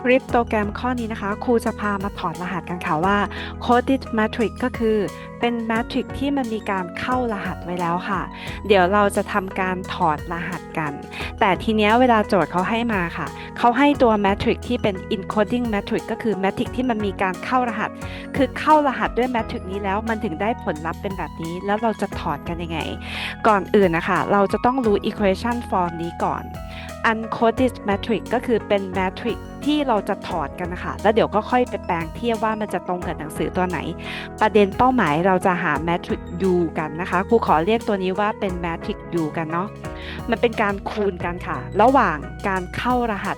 คริปโตแกรมข้อนี้นะคะ ครูจะพามาถอดรหัสกันค่ะว่า coded matrix ก็คือเป็น matrix ที่มันมีการเข้ารหัสไว้แล้วค่ะ เดี๋ยวเราจะทำการถอดรหัสกัน แต่ทีเนี้ยเวลาโจทย์เขาให้มาค่ะ เขาให้ตัว matrix ที่เป็น encoding matrix ก็คือ matrix ที่มันมีการเข้ารหัส คือเข้ารหัสด้วย matrix นี้แล้วมันถึงได้ผลลัพธ์เป็นแบบนี้ แล้วเราจะถอดกันยังไง ก่อนอื่นนะคะ เราจะต้องรู้ equation form นี้ก่อน uncoded matrix ก็คือเป็น matrix ที่เราจะถอดกันนะคะ แล้วเดี๋ยวก็ค่อยไปแปลงเทียบว่ามันจะตรงกับหนังสือตัวไหน ประเด็นเป้าหมายเราจะหา matrix u กันนะคะ ครูขอเรียกตัวนี้ว่าเป็น matrix u กันเนาะ มันเป็นการคูณกันค่ะ ระหว่างการเข้ารหัส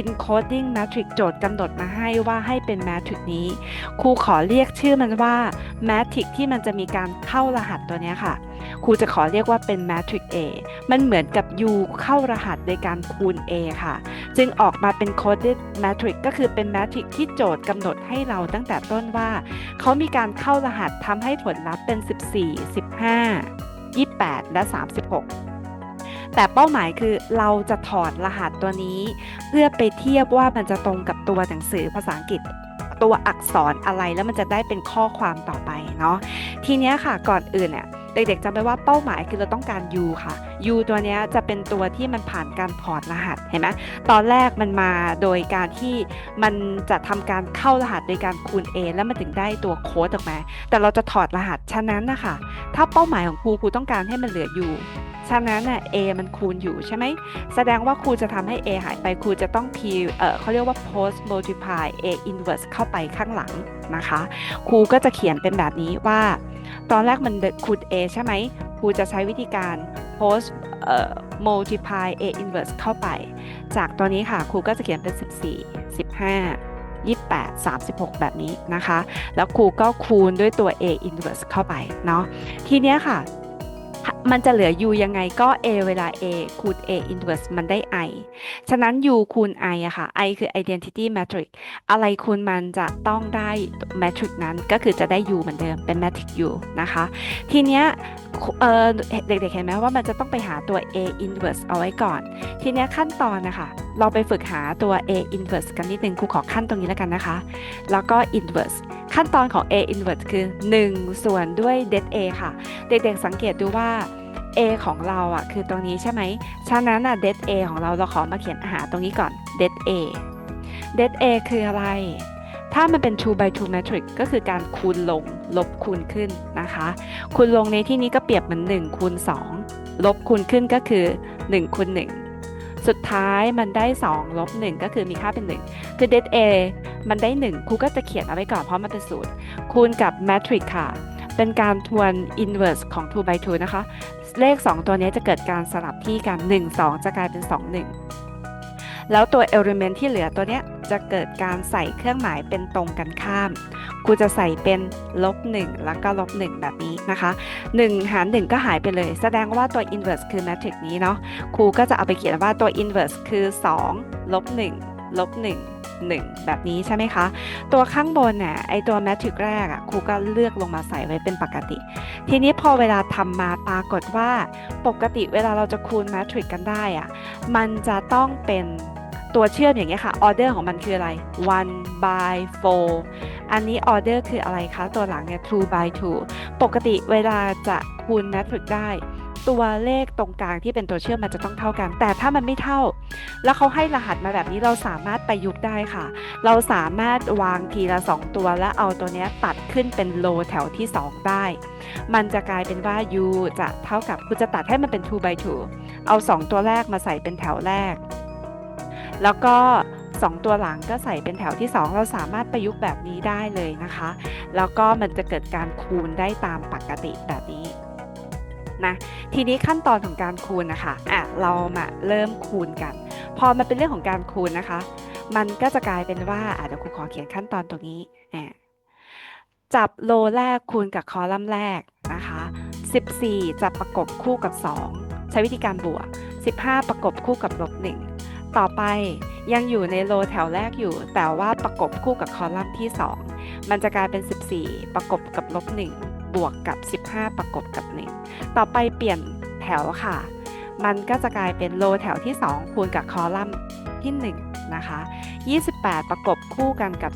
encoding matrix โจทย์กำหนดมาให้ว่าให้เป็น matrix นี้ ครูขอเรียกชื่อมันว่า matrix ที่มันจะมีการเข้ารหัสตัวนี้ค่ะ ครูจะขอเรียกว่าเป็น matrix A มันเหมือนกับ U เข้ารหัสโดยการคูณ A ค่ะ จึงออกมาเป็น coded matrix ก็คือเป็น matrix ที่โจทย์กำหนดให้เราตั้งแต่ต้นว่า เขามีการเข้ารหัสทำให้ผลลัพธ์เป็น 14 15 28 และ 36 แต่เป้าหมายคือเราจะถอดรหัสตัวนี้ เพื่อไปเทียบว่ามันจะตรงกับตัวหนังสือภาษาอังกฤษตัวอักษรอะไรแล้วมันจะได้เป็นข้อความต่อไปเนาะทีนี้ค่ะก่อนอื่นเนี่ยเด็กๆจำไว้ว่าเป้าหมายคือเราต้องการ U ค่ะ U ตัวนี้จะเป็นตัวที่มันผ่านการถอดรหัสเห็นไหมตอนแรกมันมาโดยการที่มันจะทำการเข้ารหัสโดยการคูณ A แล้วมันถึงได้ตัวโค้ดออกมาแต่เราจะถอดรหัสฉะนั้นนะคะถ้าเป้าหมายของครูครูต้องการให้มันเหลือ U ฉะนั้นน่ะ A มันคูณอยู่ใช่ไหม แสดงว่าครูจะทำให้ A หายไปครูจะต้อง P เอ่อเขาเรียกว่า post multiply A inverse เข้าไปข้างหลังนะคะ ครูก็จะเขียนเป็นแบบนี้ว่า ตอนแรกมันคูณ A ใช่ไหม ครูจะใช้วิธีการ post เอ่อ multiply A inverse เข้าไป จากตัวนี้ค่ะ ครูก็จะเขียนเป็น 14 15 28 36 แบบนี้นะคะ แล้วครูก็คูณด้วยตัว A inverse เข้าไปเนาะ ทีเนี้ยค่ะ มันจะเหลือ u ยังไงก็ a เวลา a คูณ a inverse มันได้ i ฉะนั้น u คูณ i อะค่ะ i คือ identity matrix อะไรคูณมันจะต้องได้ matrix นั้นก็คือจะได้ u เหมือนเดิมเป็น matrix u นะคะ ทีเนี้ยเเด็กๆเห็นไหมว่ามันจะต้องไปหาตัว a inverse เอาไว้ก่อน ทีเนี้ยขั้นตอนนะคะ เราไปฝึกหาตัว a inverse กันนิดนึงครูขอขั้นตรงนี้แล้วกันนะคะ แล้วก็ inverse ขั้นตอนของ a inverse คือ 1 ส่วนด้วย det a ค่ะ เด็กๆสังเกตดูว่า a ของเราอะคือตรงนี้ใช่ไหม ฉะนั้นอะ det a ของเราเราขอมาเขียนหาตรงนี้ก่อน det a det a คืออะไร ถ้ามันเป็น2 by 2 matrix ก็คือการคูณลงลบคูณขึ้นนะคะ คูณลงในที่นี้ก็เปรียบเหมือน1คูณ2ลบคูณขึ้นก็คือ1คูณ1สุดท้ายมันได้2ลบ1ก็คือมีค่าเป็น 1 คือ det a มันได้ 1ครูก็จะเขียนเอาไว้ก่อนเพราะมันเป็นสูตร คูณกับ matrix ค่ะ เป็นการทวน inverse ของ 2 by 2 นะคะ เลข 2 ตัวนี้จะเกิดการสลับที่กัน 1 2 จะกลายเป็น 2 1 แล้วตัว element ที่เหลือตัวเนี้ยจะเกิดการใส่เครื่องหมายเป็นตรงกันข้ามครูจะใส่เป็นลบ1แล้วก็ลบ1แบบนี้นะคะ 1 หาร 1 ก็หายไปเลย แสดงว่าตัว inverse คือ matrix นี้เนาะครูก็จะเอาไปเขียนว่าตัว inverse คือ 2 ลบ1 ลบ1 1 แบบนี้ใช่ไหมคะ ตัวข้างบนน่ะไอตัว matrix แรกอะครูก็เลือกลงมาใส่ไว้เป็นปกติ ทีนี้พอเวลาทำมาปรากฏว่าปกติเวลาเราจะคูณ matrix กันได้อะมันจะต้องเป็นตัวเชื่อมอย่างเงี้ยค่ะออเดอร์ของมันคืออะไร one by four อันนี้ออเดอร์คืออะไรคะ ตัวหลังเนี่ย two by two ปกติเวลาจะคูณ matrix ได้ ตัวเลขตรงกลางที่เป็นตัวเชื่อมมันจะต้องเท่ากัน แต่ถ้ามันไม่เท่า แล้วเขาให้รหัสมาแบบนี้เราสามารถประยุกต์ได้ค่ะ เราสามารถวางทีละ 2 ตัวแล้วเอาตัวนี้ตัดขึ้นเป็นโลแถวที่ 2 ได้ มันจะกลายเป็นว่า u จะเท่ากับคุณจะตัดให้มันเป็น 2 by 2 เอา 2 ตัวแรกมาใส่เป็นแถวแรก แล้วก็2 ตัวหลังก็ใส่เป็นแถวที่ 2 เราสามารถประยุกต์แบบนี้ได้เลยนะคะ แล้วก็มันจะเกิดการคูณได้ตามปกติแบบนี้ นะทีนี้ขั้นตอนของการคูณนะคะอะเรามาเริ่มคูณกัน พอมันเป็นเรื่องของการคูณนะคะ มันก็จะกลายเป็นว่าอะเดี๋ยวครูขอเขียนขั้นตอนตรงนี้อะจับโลแรกคูณกับคอลัมน์แรกนะคะ 14 จะประกบคู่กับ 2 ใช้วิธีการบวก 15 ประกบคู่กับลบ1ต่อไปยังอยู่ในโลแถวแรกอยู่ แต่ว่าประกบคู่กับคอลัมน์ที่ 2 มันจะกลายเป็น 14 ประกบกับลบ1 บวกกับ 15 ประกบกับ 1 ต่อไปเปลี่ยนแถวค่ะ มันก็จะกลายเป็นโลแถวที่ 2 คูณกับคอลัมน์ที่นะคะ 28 ประกบคู่กันกับ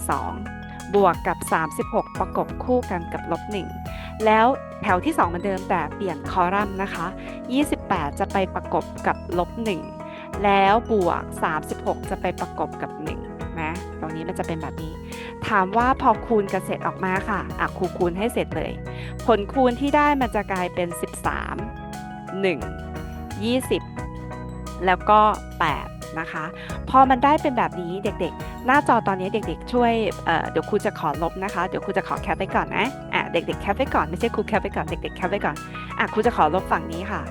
2 บวกกับ 36 ประกบคู่กันกับลบ 1 แล้วแถวที่ 2 เหมือนเดิมแต่เปลี่ยนคอลัมน์นะคะ 28 จะไปประกบกับลบ 1 แล้วบวก 36 จะไปประกบกับ 1 นะ รงนี้มันจะเป็นแบบนี้ ถามว่าพอคูณกันเสร็จออกมาค่ะอะครูคูณให้เสร็จเลย ผลคูณที่ได้มันจะกลายเป็น 13 1 20 แล้วก็ 8 นะคะ พอมันได้เป็นแบบนี้เด็กๆ หน้าจอตอนนี้เด็กๆ ช่วยเเดี๋ยวครูจะขอลบนะคะ เดี๋ยวครูจะขอแคปไว้ก่อนนะอะเด็กๆแคปไว้ก่อนไม่ใช่ครูแคปไว้ก่อนเด็กๆแคปไว้ก่อนอะครูจะขอลบฝั่งนี้ค่ะ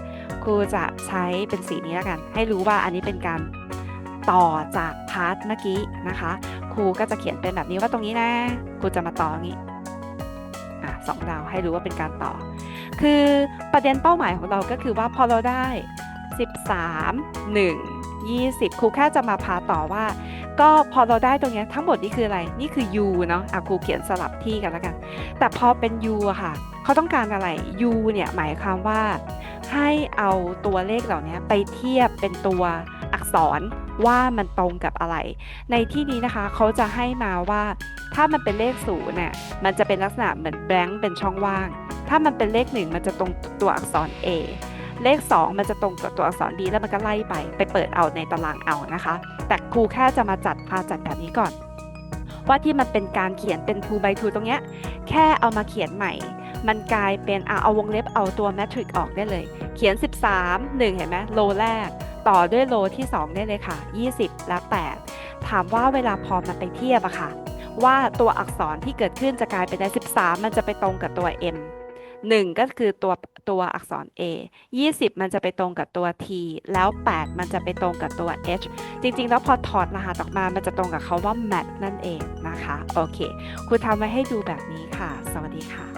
ครูจะใช้เป็นสีนี้แล้วกัน ให้รู้ว่าอันนี้เป็นการต่อจากพาร์ทเมื่อกี้นะคะ รูก็จะเขียนเป็นแบบนี้ว่าตรงนี้นะครูจะมาต่ออย่างนี้อะสองดาวให้รู้ว่าเป็นการต่อ คือประเด็นเป้าหมายของเราก็คือว่าพอเราได้ 13 1 20 ครูแค่จะมาพาต่อว่า ก็พอเราได้ตรงนี้ทั้งหมดนี่คืออะไร นี่คือ u เนาะอะครูเขียนสลับที่กันแล้วกัน แต่พอเป็น u อะค่ะ เขาต้องการอะไร u เนี่ยหมายความว่า ให้เอาตัวเลขเหล่านี้ไปเทียบเป็นตัว อักษรว่ามันตรงกับอะไร ในที่นี้นะคะเขาจะให้มาว่า ถ้ามันเป็นเลขศูนย์เนี่ยมันจะเป็นลักษณะเหมือนแบงค์เป็นช่องว่าง ถ้ามันเป็นเลขหนึ่งมันจะตรงตัวอักษร A เลข 2 มันจะตรงกับตัวอักษร B แล้วมันก็ไล่ไป ไปเปิดเอาในตารางเอานะคะ แต่ครูแค่จะมาจัดพาจัดแบบนี้ก่อน ว่าที่มันเป็นการเขียนเป็น 2 by 2 ตรงเนี้ย แค่เอามาเขียนใหม่ มันกลายเป็นเอาวงเล็บเอาตัวแมทริกออกได้เลย เขียน 13 1 เห็นไหมโลแรก ต่อด้วยโลที่ 2 ได้เลยค่ะ 20 และ 8 ถามว่าเวลาพอมันไปเทียบอะค่ะ ว่าตัวอักษรที่เกิดขึ้นจะกลายเป็นใน13 มันจะไปตรงกับตัว M 1 ก็คือตัวตัวอักษร A 20 มันจะไปตรงกับตัว T แล้ว 8 มันจะไปตรงกับตัว H จริงๆ แล้วพอถอดรหัสออกมา มันจะตรงกับเขาว่า mat นั่นเองนะคะ โอเค ครูทำไว้ให้ดูแบบนี้ค่ะ สวัสดีค่ะ